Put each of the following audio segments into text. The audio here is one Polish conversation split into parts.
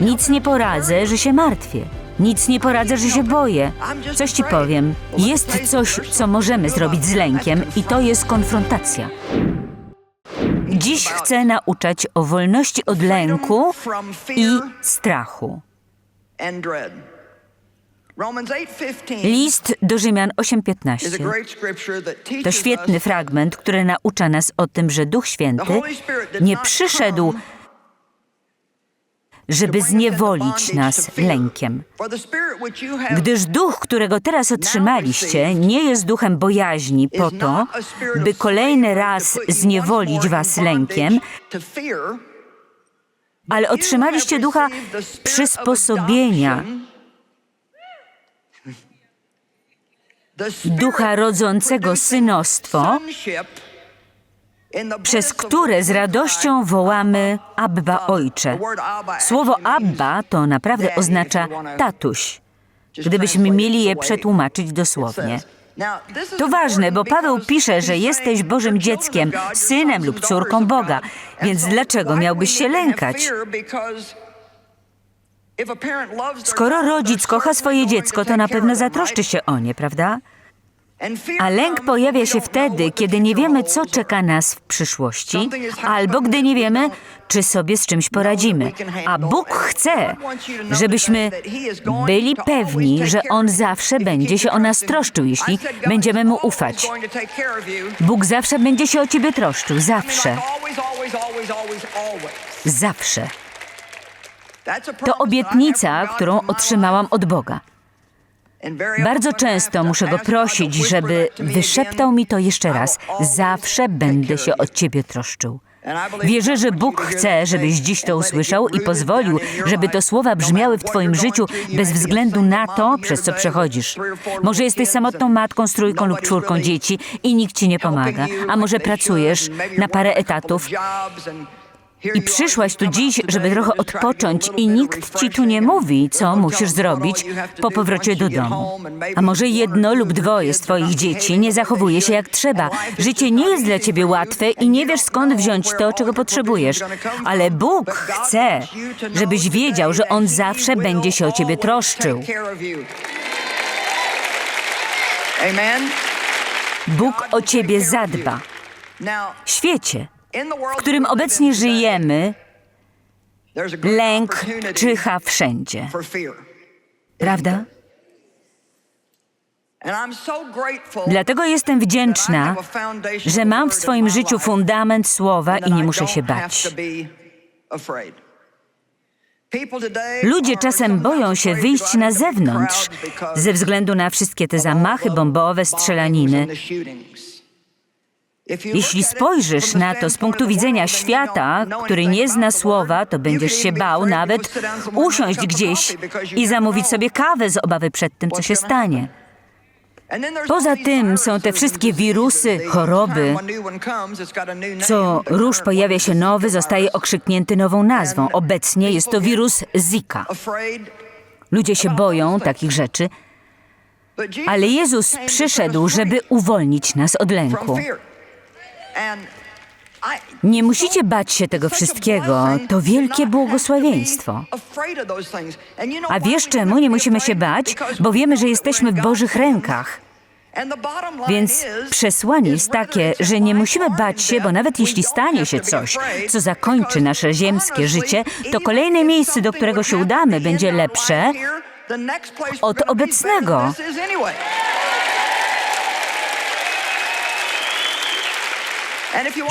Nic nie poradzę, że się martwię. Nic nie poradzę, że się boję. Coś ci powiem. Jest coś, co możemy zrobić z lękiem, i to jest konfrontacja. Dziś chcę nauczać o wolności od lęku i strachu. List do Rzymian 8:15 to świetny fragment, który naucza nas o tym, że Duch Święty nie przyszedł, żeby zniewolić nas lękiem. Gdyż duch, którego teraz otrzymaliście, nie jest duchem bojaźni po to, by kolejny raz zniewolić was lękiem, ale otrzymaliście ducha przysposobienia, ducha rodzącego synostwo, przez które z radością wołamy Abba Ojcze. Słowo Abba to naprawdę oznacza tatuś, gdybyśmy mieli je przetłumaczyć dosłownie. To ważne, bo Paweł pisze, że jesteś Bożym dzieckiem, synem lub córką Boga, więc dlaczego miałbyś się lękać? Skoro rodzic kocha swoje dziecko, to na pewno zatroszczy się o nie, prawda? A lęk pojawia się wtedy, kiedy nie wiemy, co czeka nas w przyszłości, albo gdy nie wiemy, czy sobie z czymś poradzimy. A Bóg chce, żebyśmy byli pewni, że On zawsze będzie się o nas troszczył, jeśli będziemy Mu ufać. Bóg zawsze będzie się o Ciebie troszczył, zawsze, zawsze. To obietnica, którą otrzymałam od Boga. Bardzo często muszę go prosić, żeby wyszeptał mi to jeszcze raz. Zawsze będę się o ciebie troszczył. Wierzę, że Bóg chce, żebyś dziś to usłyszał i pozwolił, żeby te słowa brzmiały w Twoim życiu bez względu na to, przez co przechodzisz. Może jesteś samotną matką z trójką lub czwórką dzieci i nikt Ci nie pomaga, a może pracujesz na parę etatów i przyszłaś tu dziś, żeby trochę odpocząć i nikt ci tu nie mówi, co musisz zrobić po powrocie do domu. A może jedno lub dwoje z twoich dzieci nie zachowuje się jak trzeba. Życie nie jest dla ciebie łatwe i nie wiesz skąd wziąć to, czego potrzebujesz. Ale Bóg chce, żebyś wiedział, że On zawsze będzie się o ciebie troszczył. Bóg o ciebie zadba. Świecie, w którym obecnie żyjemy, lęk czyha wszędzie. Prawda? Dlatego jestem wdzięczna, że mam w swoim życiu fundament słowa i nie muszę się bać. Ludzie czasem boją się wyjść na zewnątrz ze względu na wszystkie te zamachy bombowe, strzelaniny. Jeśli spojrzysz na to z punktu widzenia świata, który nie zna słowa, to będziesz się bał nawet usiąść gdzieś i zamówić sobie kawę z obawy przed tym, co się stanie. Poza tym są te wszystkie wirusy, choroby. Co róż pojawia się nowy, zostaje okrzyknięty nową nazwą. Obecnie jest to wirus Zika. Ludzie się boją takich rzeczy, ale Jezus przyszedł, żeby uwolnić nas od lęku. Nie musicie bać się tego wszystkiego. To wielkie błogosławieństwo. A wiesz czemu nie musimy się bać? Bo wiemy, że jesteśmy w Bożych rękach. Więc przesłanie jest takie, że nie musimy bać się, bo nawet jeśli stanie się coś, co zakończy nasze ziemskie życie, to kolejne miejsce, do którego się udamy, będzie lepsze od obecnego.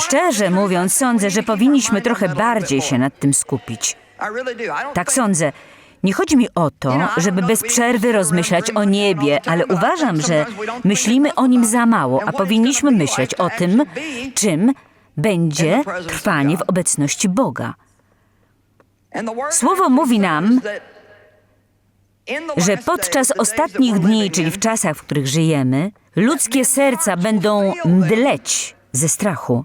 Szczerze mówiąc, sądzę, że powinniśmy trochę bardziej się nad tym skupić. Tak sądzę. Nie chodzi mi o to, żeby bez przerwy rozmyślać o niebie, ale uważam, że myślimy o nim za mało, a powinniśmy myśleć o tym, czym będzie trwanie w obecności Boga. Słowo mówi nam, że podczas ostatnich dni, czyli w czasach, w których żyjemy, ludzkie serca będą mdleć ze strachu.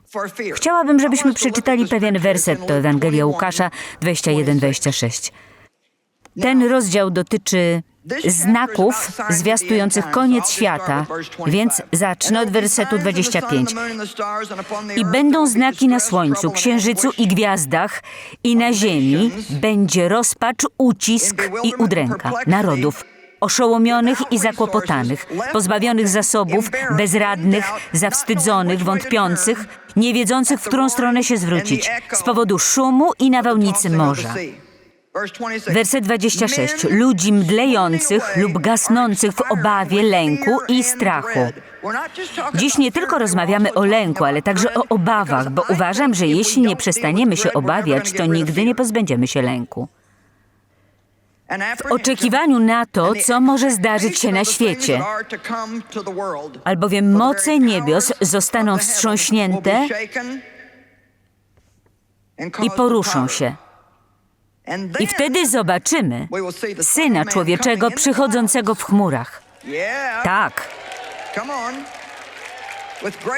Chciałabym, żebyśmy przeczytali pewien werset, to Ewangelia Łukasza 21-26. Ten rozdział dotyczy znaków zwiastujących koniec świata, więc zacznę od wersetu 25. I będą znaki na słońcu, księżycu i gwiazdach, i na ziemi będzie rozpacz, ucisk i udręka narodów. Oszołomionych i zakłopotanych, pozbawionych zasobów, bezradnych, zawstydzonych, wątpiących, nie wiedzących, w którą stronę się zwrócić, z powodu szumu i nawałnicy morza. Werset 26. Ludzi mdlejących lub gasnących w obawie, lęku i strachu. Dziś nie tylko rozmawiamy o lęku, ale także o obawach, bo uważam, że jeśli nie przestaniemy się obawiać, to nigdy nie pozbędziemy się lęku. W oczekiwaniu na to, co może zdarzyć się na świecie, albowiem moce niebios zostaną wstrząśnięte i poruszą się. I wtedy zobaczymy Syna Człowieczego przychodzącego w chmurach. Tak,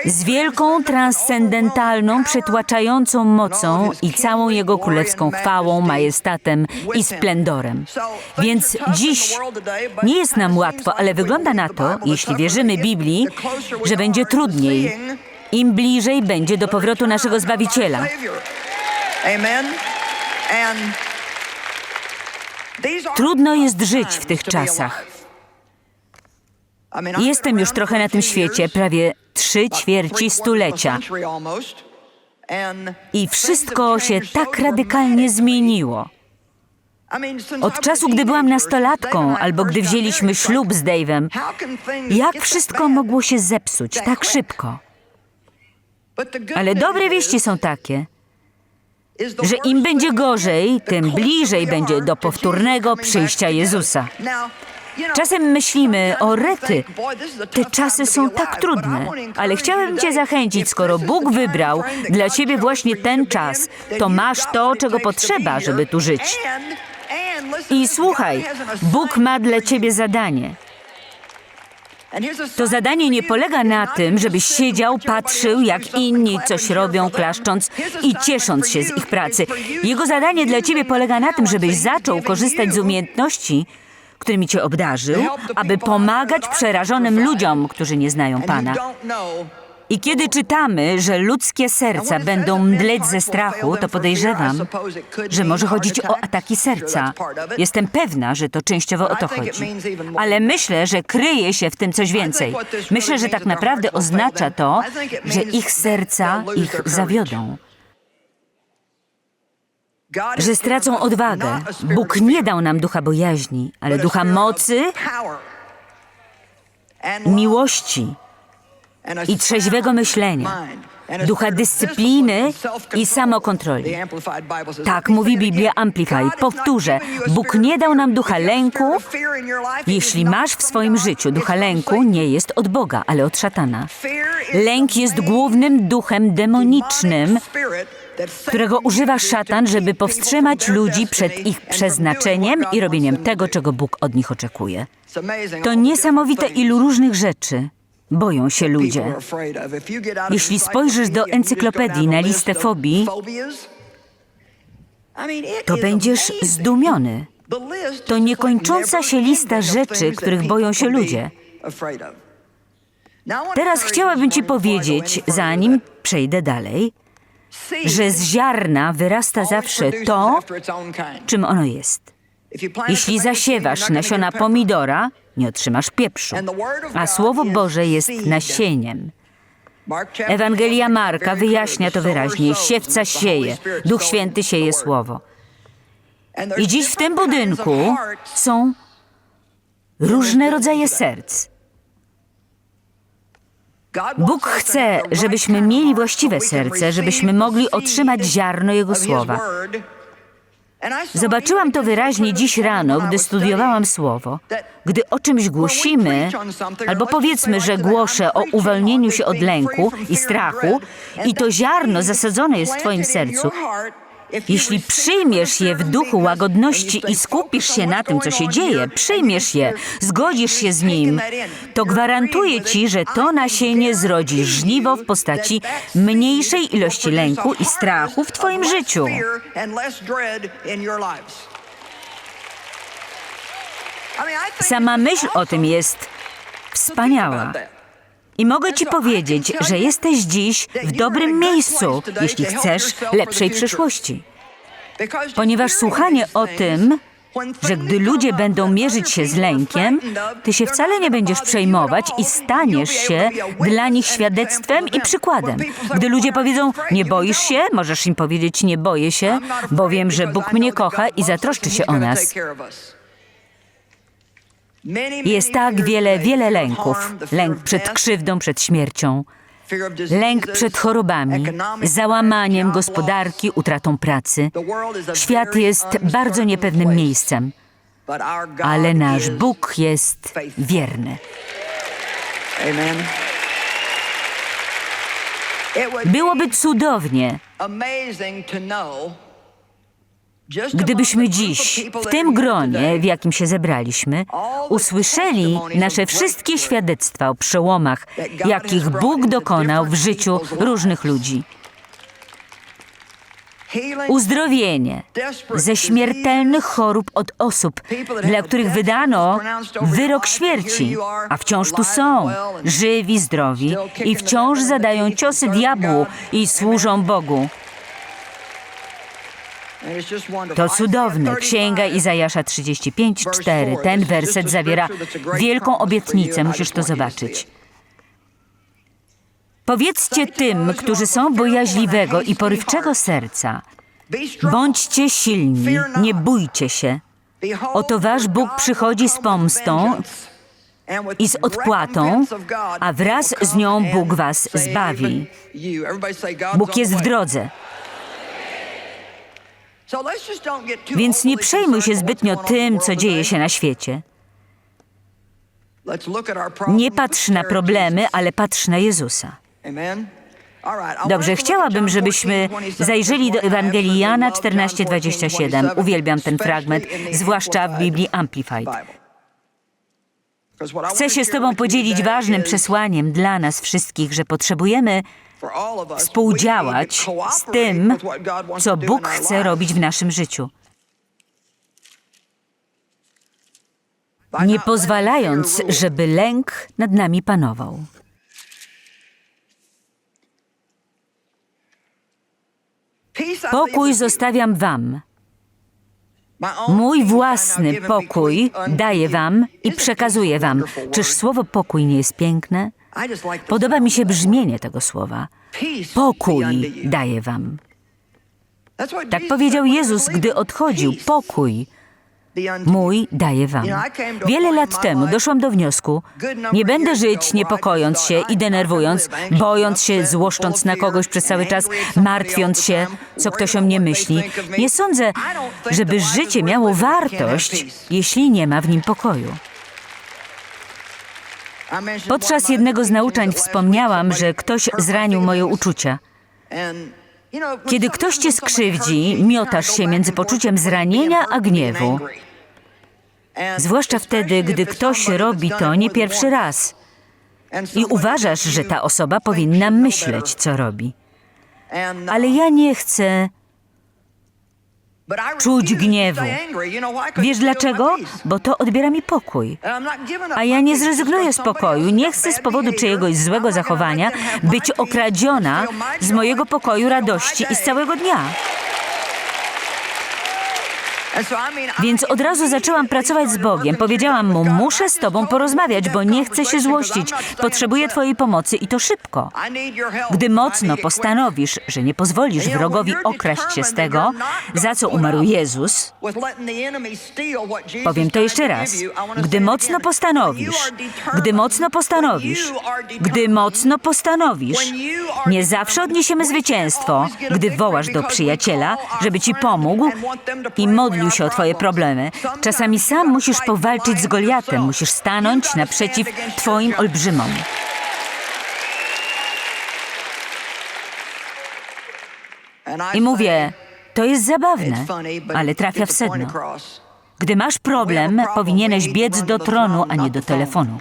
z wielką, transcendentalną, przytłaczającą mocą i całą Jego królewską chwałą, majestatem i splendorem. Więc dziś nie jest nam łatwo, ale wygląda na to, jeśli wierzymy Biblii, że będzie trudniej, im bliżej będzie do powrotu naszego Zbawiciela. Amen. Trudno jest żyć w tych czasach. Jestem już trochę na tym świecie, prawie trzy ćwierci stulecia. I wszystko się tak radykalnie zmieniło. Od czasu, gdy byłam nastolatką, albo gdy wzięliśmy ślub z Dave'em, jak wszystko mogło się zepsuć tak szybko? Ale dobre wieści są takie, że im będzie gorzej, tym bliżej będzie do powtórnego przyjścia Jezusa. Czasem myślimy, o rety, te czasy są tak trudne, ale chciałem Cię zachęcić, skoro Bóg wybrał dla Ciebie właśnie ten czas, to masz to, czego potrzeba, żeby tu żyć. I słuchaj, Bóg ma dla Ciebie zadanie. To zadanie nie polega na tym, żebyś siedział, patrzył, jak inni coś robią, klaszcząc i ciesząc się z ich pracy. Jego zadanie dla ciebie polega na tym, żebyś zaczął korzystać z umiejętności, którymi cię obdarzył, aby pomagać przerażonym ludziom, którzy nie znają Pana. I kiedy czytamy, że ludzkie serca będą mdleć ze strachu, to podejrzewam, że może chodzić o ataki serca. Jestem pewna, że to częściowo o to chodzi. Ale myślę, że kryje się w tym coś więcej. Myślę, że tak naprawdę oznacza to, że ich serca ich zawiodą. Że stracą odwagę. Bóg nie dał nam ducha bojaźni, ale ducha mocy, miłości i trzeźwego myślenia, ducha dyscypliny i samokontroli. Tak mówi Biblia Amplify. Powtórzę, Bóg nie dał nam ducha lęku. Jeśli masz w swoim życiu ducha lęku, nie jest od Boga, ale od szatana. Lęk jest głównym duchem demonicznym, którego używa szatan, żeby powstrzymać ludzi przed ich przeznaczeniem i robieniem tego, czego Bóg od nich oczekuje. To niesamowite, ilu różnych rzeczy boją się ludzie. Jeśli spojrzysz do encyklopedii na listę fobii, to będziesz zdumiony. To niekończąca się lista rzeczy, których boją się ludzie. Teraz chciałabym Ci powiedzieć, zanim przejdę dalej, że z ziarna wyrasta zawsze to, czym ono jest. Jeśli zasiewasz nasiona pomidora, nie otrzymasz pieprzu, a Słowo Boże jest nasieniem. Ewangelia Marka wyjaśnia to wyraźnie. Siewca sieje, Duch Święty sieje Słowo. I dziś w tym budynku są różne rodzaje serc. Bóg chce, żebyśmy mieli właściwe serce, żebyśmy mogli otrzymać ziarno Jego słowa. Zobaczyłam to wyraźnie dziś rano, gdy studiowałam słowo. Gdy o czymś głosimy, albo powiedzmy, że głoszę o uwolnieniu się od lęku i strachu, i to ziarno zasadzone jest w Twoim sercu, jeśli przyjmiesz je w duchu łagodności i skupisz się na tym, co się dzieje, przyjmiesz je, zgodzisz się z nim, to gwarantuję ci, że to nasienie zrodzi żniwo w postaci mniejszej ilości lęku i strachu w twoim życiu. Sama myśl o tym jest wspaniała. I mogę ci powiedzieć, że jesteś dziś w dobrym miejscu, jeśli chcesz lepszej przyszłości. Ponieważ słuchanie o tym, że gdy ludzie będą mierzyć się z lękiem, ty się wcale nie będziesz przejmować i staniesz się dla nich świadectwem i przykładem. Gdy ludzie powiedzą, nie boisz się, możesz im powiedzieć, nie boję się, bo wiem, że Bóg mnie kocha i zatroszczy się o nas. Jest tak wiele, wiele lęków. Lęk przed krzywdą, przed śmiercią. Lęk przed chorobami, załamaniem gospodarki, utratą pracy. Świat jest bardzo niepewnym miejscem, ale nasz Bóg jest wierny. Byłoby cudownie, gdybyśmy dziś, w tym gronie, w jakim się zebraliśmy, usłyszeli nasze wszystkie świadectwa o przełomach, jakich Bóg dokonał w życiu różnych ludzi. Uzdrowienie ze śmiertelnych chorób od osób, dla których wydano wyrok śmierci, a wciąż tu są, żywi, zdrowi i wciąż zadają ciosy diabłu i służą Bogu. To cudowne. Księga Izajasza 35, 4. Ten werset zawiera wielką obietnicę. Musisz to zobaczyć. Powiedzcie tym, którzy są bojaźliwego i porywczego serca, bądźcie silni, nie bójcie się. Oto wasz Bóg przychodzi z pomstą i z odpłatą, a wraz z nią Bóg was zbawi. Bóg jest w drodze. Więc nie przejmuj się zbytnio tym, co dzieje się na świecie. Nie patrz na problemy, ale patrz na Jezusa. Dobrze, chciałabym, żebyśmy zajrzeli do Ewangelii Jana 14:27. Uwielbiam ten fragment, zwłaszcza w Biblii Amplified. Chcę się z Tobą podzielić ważnym przesłaniem dla nas wszystkich, że potrzebujemy współdziałać z tym, co Bóg chce robić w naszym życiu. Nie pozwalając, żeby lęk nad nami panował. Pokój zostawiam Wam. Mój własny pokój daję Wam i przekazuję Wam. Czyż słowo pokój nie jest piękne? Podoba mi się brzmienie tego słowa. Pokój daję Wam. Tak powiedział Jezus, gdy odchodził. Pokój mój daję Wam. Wiele lat temu doszłam do wniosku, nie będę żyć niepokojąc się i denerwując, bojąc się, złoszcząc na kogoś przez cały czas, martwiąc się, co ktoś o mnie myśli. Nie sądzę, żeby życie miało wartość, jeśli nie ma w nim pokoju. Podczas jednego z nauczań wspomniałam, że ktoś zranił moje uczucia. Kiedy ktoś cię skrzywdzi, miotasz się między poczuciem zranienia a gniewu. Zwłaszcza wtedy, gdy ktoś robi to nie pierwszy raz i uważasz, że ta osoba powinna myśleć, co robi. Ale ja nie chcę czuć gniewu. Wiesz dlaczego? Bo to odbiera mi pokój. A ja nie zrezygnuję z pokoju. Nie chcę z powodu czyjegoś złego zachowania być okradziona z mojego pokoju, radości i z całego dnia. Więc od razu zaczęłam pracować z Bogiem. Powiedziałam mu, muszę z Tobą porozmawiać, bo nie chcę się złościć. Potrzebuję Twojej pomocy i to szybko. Gdy mocno postanowisz, że nie pozwolisz wrogowi okraść się z tego, za co umarł Jezus, powiem to jeszcze raz. Gdy mocno postanowisz, gdy mocno postanowisz, gdy mocno postanowisz, nie zawsze odniesiemy zwycięstwo, gdy wołasz do przyjaciela, żeby ci pomógł i modlił się o twoje problemy. Czasami sam musisz powalczyć z Goliatem, musisz stanąć naprzeciw twoim olbrzymom. I mówię, to jest zabawne, ale trafia w sedno. Gdy masz problem, powinieneś biec do tronu, a nie do telefonu.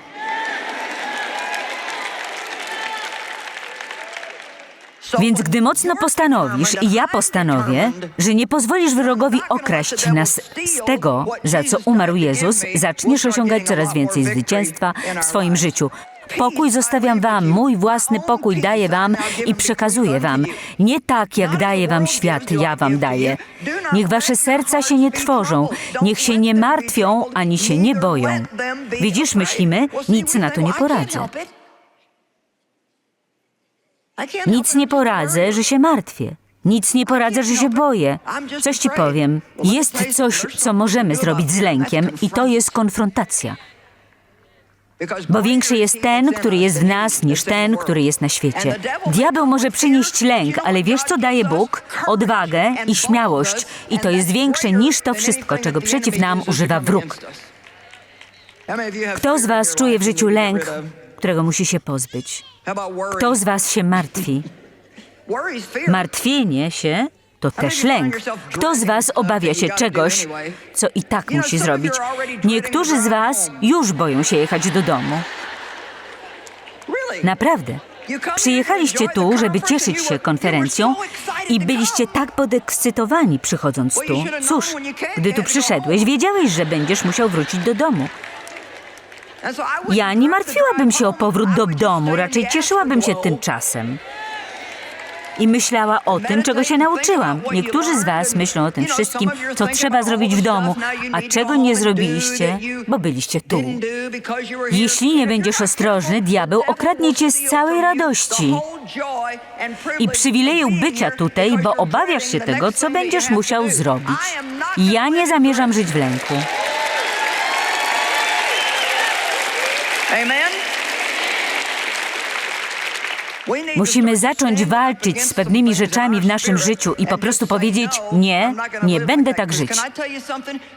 Więc gdy mocno postanowisz i ja postanowię, że nie pozwolisz wrogowi okraść nas z tego, za co umarł Jezus, zaczniesz osiągać coraz więcej zwycięstwa w swoim życiu. Pokój zostawiam wam, mój własny pokój daję wam i przekazuję wam. Nie tak, jak daje wam świat, ja wam daję. Niech wasze serca się nie trwożą, niech się nie martwią, ani się nie boją. Widzisz, myślimy, nic na to nie poradzę. Nic nie poradzę, że się martwię. Nic nie poradzę, że się boję. Coś ci powiem. Jest coś, co możemy zrobić z lękiem, i to jest konfrontacja. Bo większy jest ten, który jest w nas, niż ten, który jest na świecie. Diabeł może przynieść lęk, ale wiesz, co daje Bóg? Odwagę i śmiałość. I to jest większe niż to wszystko, czego przeciw nam używa wróg. Kto z Was czuje w życiu lęk, którego musi się pozbyć? Kto z Was się martwi? Martwienie się to też lęk. Kto z Was obawia się czegoś, co i tak musi zrobić? Niektórzy z Was już boją się jechać do domu. Naprawdę. Przyjechaliście tu, żeby cieszyć się konferencją i byliście tak podekscytowani przychodząc tu. Cóż, gdy tu przyszedłeś, wiedziałeś, że będziesz musiał wrócić do domu. Ja nie martwiłabym się o powrót do domu, raczej cieszyłabym się tym czasem. I myślała o tym, czego się nauczyłam. Niektórzy z Was myślą o tym wszystkim, co trzeba zrobić w domu, a czego nie zrobiliście, bo byliście tu. Jeśli nie będziesz ostrożny, diabeł okradnie cię z całej radości i przywileju bycia tutaj, bo obawiasz się tego, co będziesz musiał zrobić. Ja nie zamierzam żyć w lęku. Musimy zacząć walczyć z pewnymi rzeczami w naszym życiu i po prostu powiedzieć: Nie, nie będę tak żyć.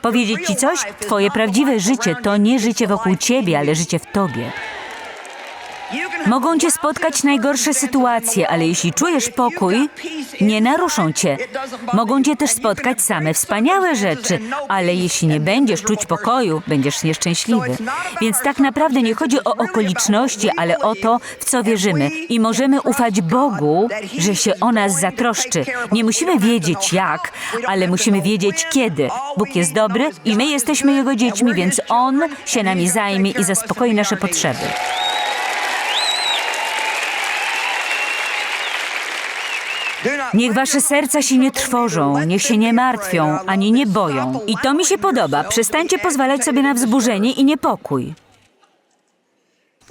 Powiedzieć ci coś? Twoje prawdziwe życie to nie życie wokół ciebie, ale życie w tobie. Mogą cię spotkać najgorsze sytuacje, ale jeśli czujesz pokój, nie naruszą cię. Mogą cię też spotkać same wspaniałe rzeczy, ale jeśli nie będziesz czuć pokoju, będziesz nieszczęśliwy. Więc tak naprawdę nie chodzi o okoliczności, ale o to, w co wierzymy. I możemy ufać Bogu, że się o nas zatroszczy. Nie musimy wiedzieć jak, ale musimy wiedzieć kiedy. Bóg jest dobry i my jesteśmy Jego dziećmi, więc On się nami zajmie i zaspokoi nasze potrzeby. Niech wasze serca się nie trwożą, niech się nie martwią, ani nie boją. I to mi się podoba. Przestańcie pozwalać sobie na wzburzenie i niepokój.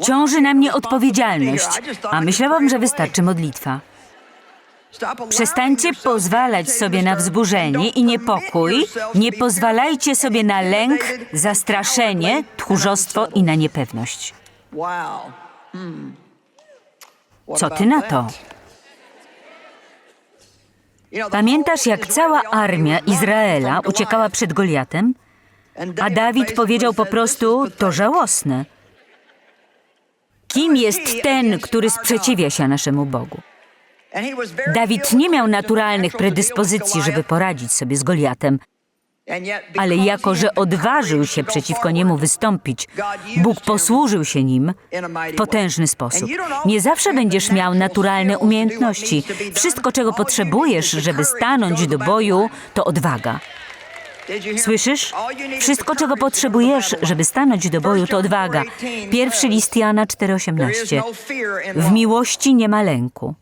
Ciąży na mnie odpowiedzialność, a myślałam, że wystarczy modlitwa. Przestańcie pozwalać sobie na wzburzenie i niepokój. Nie pozwalajcie sobie na lęk, zastraszenie, tchórzostwo i na niepewność. Co ty na to? Pamiętasz, jak cała armia Izraela uciekała przed Goliatem? A Dawid powiedział po prostu: To żałosne. Kim jest ten, który sprzeciwia się naszemu Bogu? Dawid nie miał naturalnych predyspozycji, żeby poradzić sobie z Goliatem, ale jako, że odważył się przeciwko niemu wystąpić, Bóg posłużył się nim w potężny sposób. Nie zawsze będziesz miał naturalne umiejętności. Wszystko, czego potrzebujesz, żeby stanąć do boju, to odwaga. Słyszysz? Wszystko, czego potrzebujesz, żeby stanąć do boju, to odwaga. Pierwszy list Jana 4,18. W miłości nie ma lęku,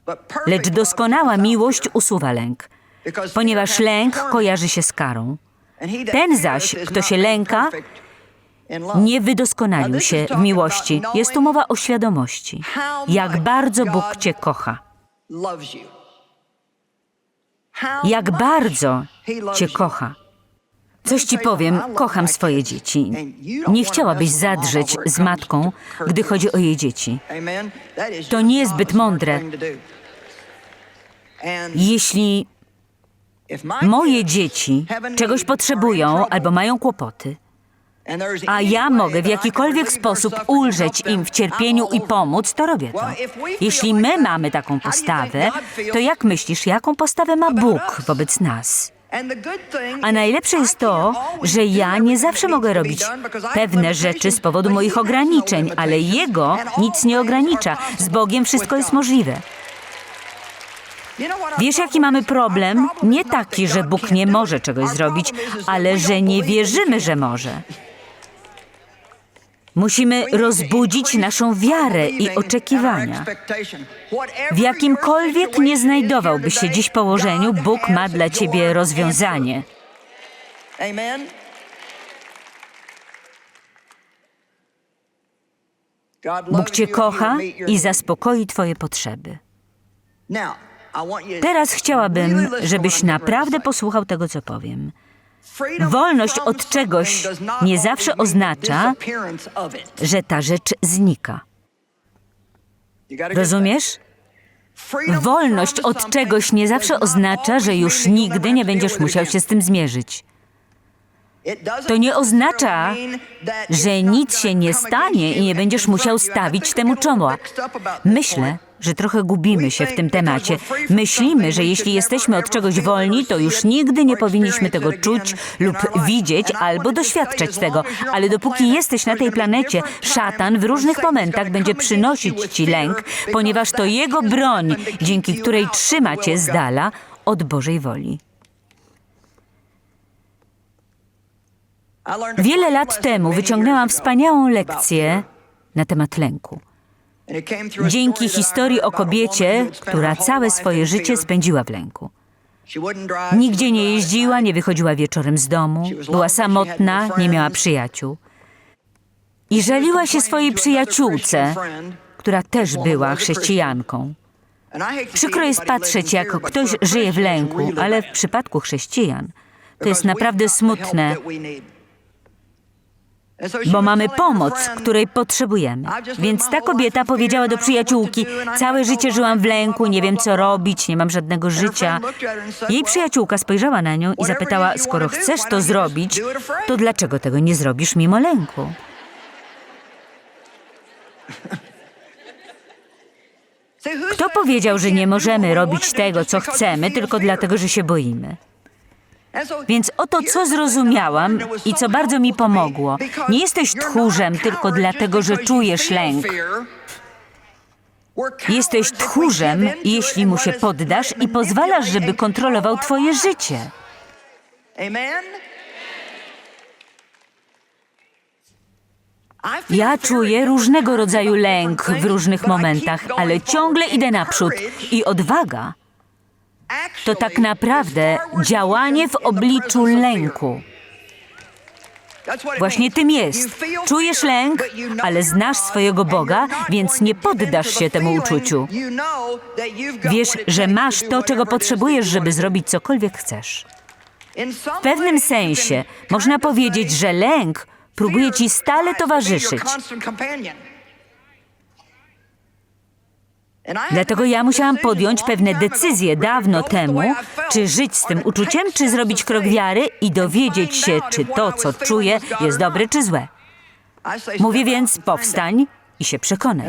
lecz doskonała miłość usuwa lęk, ponieważ lęk kojarzy się z karą. Ten zaś, kto się lęka, nie wydoskonalił się w miłości. Jest tu mowa o świadomości. Jak bardzo Bóg Cię kocha. Jak bardzo Cię kocha. Coś Ci powiem, kocham swoje dzieci. Nie chciałabyś zadrzeć z matką, gdy chodzi o jej dzieci. To nie jest zbyt mądre. Jeśli moje dzieci czegoś potrzebują albo mają kłopoty, a ja mogę w jakikolwiek sposób ulżyć im w cierpieniu i pomóc, to robię to. Jeśli my mamy taką postawę, to jak myślisz, jaką postawę ma Bóg wobec nas? A najlepsze jest to, że ja nie zawsze mogę robić pewne rzeczy z powodu moich ograniczeń, ale Jego nic nie ogranicza. Z Bogiem wszystko jest możliwe. Wiesz, jaki mamy problem? Nie taki, że Bóg nie może czegoś zrobić, ale że nie wierzymy, że może. Musimy rozbudzić naszą wiarę i oczekiwania. W jakimkolwiek nie znajdowałbyś się dziś położeniu, Bóg ma dla ciebie rozwiązanie. Amen. Bóg cię kocha i zaspokoi twoje potrzeby. Teraz chciałabym, żebyś naprawdę posłuchał tego, co powiem. Wolność od czegoś nie zawsze oznacza, że ta rzecz znika. Rozumiesz? Wolność od czegoś nie zawsze oznacza, że już nigdy nie będziesz musiał się z tym zmierzyć. To nie oznacza, Że nic się nie stanie i nie będziesz musiał stawić temu czoła. Myślę, że trochę gubimy się w tym temacie. Myślimy, że jeśli jesteśmy od czegoś wolni, to już nigdy nie powinniśmy tego czuć lub widzieć albo doświadczać tego. Ale dopóki jesteś na tej planecie, szatan w różnych momentach będzie przynosić ci lęk, ponieważ to jego broń, dzięki której trzyma cię z dala od Bożej woli. Wiele lat temu wyciągnęłam wspaniałą lekcję na temat lęku. Dzięki historii o kobiecie, która całe swoje życie spędziła w lęku. Nigdzie nie jeździła, nie wychodziła wieczorem z domu, była samotna, nie miała przyjaciół. I żaliła się swojej przyjaciółce, która też była chrześcijanką. Przykro jest patrzeć, jak ktoś żyje w lęku, ale w przypadku chrześcijan to jest naprawdę smutne, bo mamy pomoc, której potrzebujemy. Więc ta kobieta powiedziała do przyjaciółki: Całe życie żyłam w lęku, nie wiem co robić, nie mam żadnego życia. Jej przyjaciółka spojrzała na nią i zapytała: Skoro chcesz to zrobić, to dlaczego tego nie zrobisz mimo lęku? Kto powiedział, że nie możemy robić tego, co chcemy, tylko dlatego, że się boimy? Więc oto co zrozumiałam i co bardzo mi pomogło. Nie jesteś tchórzem tylko dlatego, że czujesz lęk. Jesteś tchórzem, jeśli mu się poddasz i pozwalasz, żeby kontrolował twoje życie. Ja czuję różnego rodzaju lęk w różnych momentach, ale ciągle idę naprzód i odwaga to tak naprawdę działanie w obliczu lęku. Właśnie tym jest. Czujesz lęk, ale znasz swojego Boga, więc nie poddasz się temu uczuciu. Wiesz, że masz to, czego potrzebujesz, żeby zrobić cokolwiek chcesz. W pewnym sensie można powiedzieć, że lęk próbuje ci stale towarzyszyć. Dlatego ja musiałam podjąć pewne decyzje dawno temu, czy żyć z tym uczuciem, czy zrobić krok wiary i dowiedzieć się, czy to, co czuję, jest dobre czy złe. Mówię więc, powstań i się przekonaj.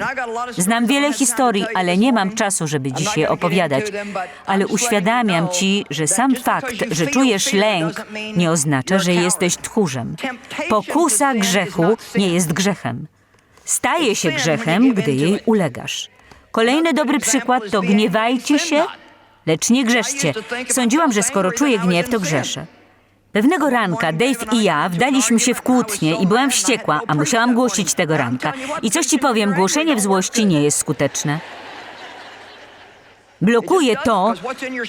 Znam wiele historii, ale nie mam czasu, żeby dziś je opowiadać. Ale uświadamiam ci, że sam fakt, że czujesz lęk, nie oznacza, że jesteś tchórzem. Pokusa grzechu nie jest grzechem. Staje się grzechem, gdy jej ulegasz. Kolejny dobry przykład to gniewajcie się, lecz nie grzeszcie. Sądziłam, że skoro czuję gniew, to grzeszę. Pewnego ranka Dave i ja wdaliśmy się w kłótnię i byłam wściekła, a musiałam głosić tego ranka. I coś ci powiem, głoszenie w złości nie jest skuteczne. Blokuje to,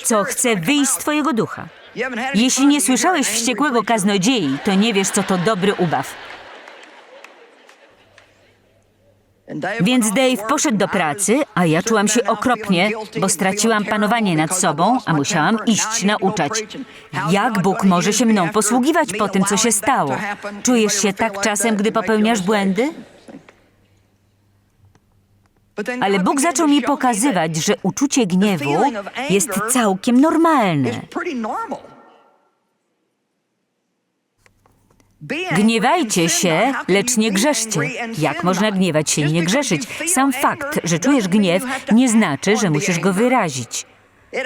co chce wyjść z twojego ducha. Jeśli nie słyszałeś wściekłego kaznodziei, to nie wiesz, co to dobry ubaw. Więc Dave poszedł do pracy, a ja czułam się okropnie, bo straciłam panowanie nad sobą, a musiałam iść nauczać. Jak Bóg może się mną posługiwać po tym, co się stało? Czujesz się tak czasem, gdy popełniasz błędy? Ale Bóg zaczął mi pokazywać, że uczucie gniewu jest całkiem normalne. Gniewajcie się, lecz nie grzeszcie. Jak można gniewać się i nie grzeszyć? Sam fakt, że czujesz gniew, nie znaczy, że musisz go wyrazić.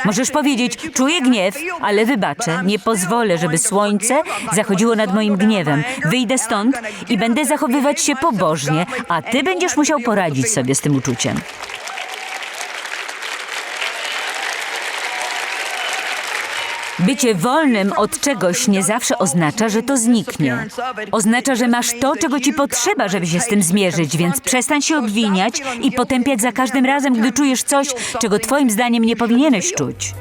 Możesz powiedzieć, czuję gniew, ale wybaczę, nie pozwolę, żeby słońce zachodziło nad moim gniewem. Wyjdę stąd i będę zachowywać się pobożnie, a ty będziesz musiał poradzić sobie z tym uczuciem. Bycie wolnym od czegoś nie zawsze oznacza, że to zniknie. Oznacza, że masz to, czego ci potrzeba, żeby się z tym zmierzyć, więc przestań się obwiniać i potępiać za każdym razem, gdy czujesz coś, czego twoim zdaniem nie powinieneś czuć.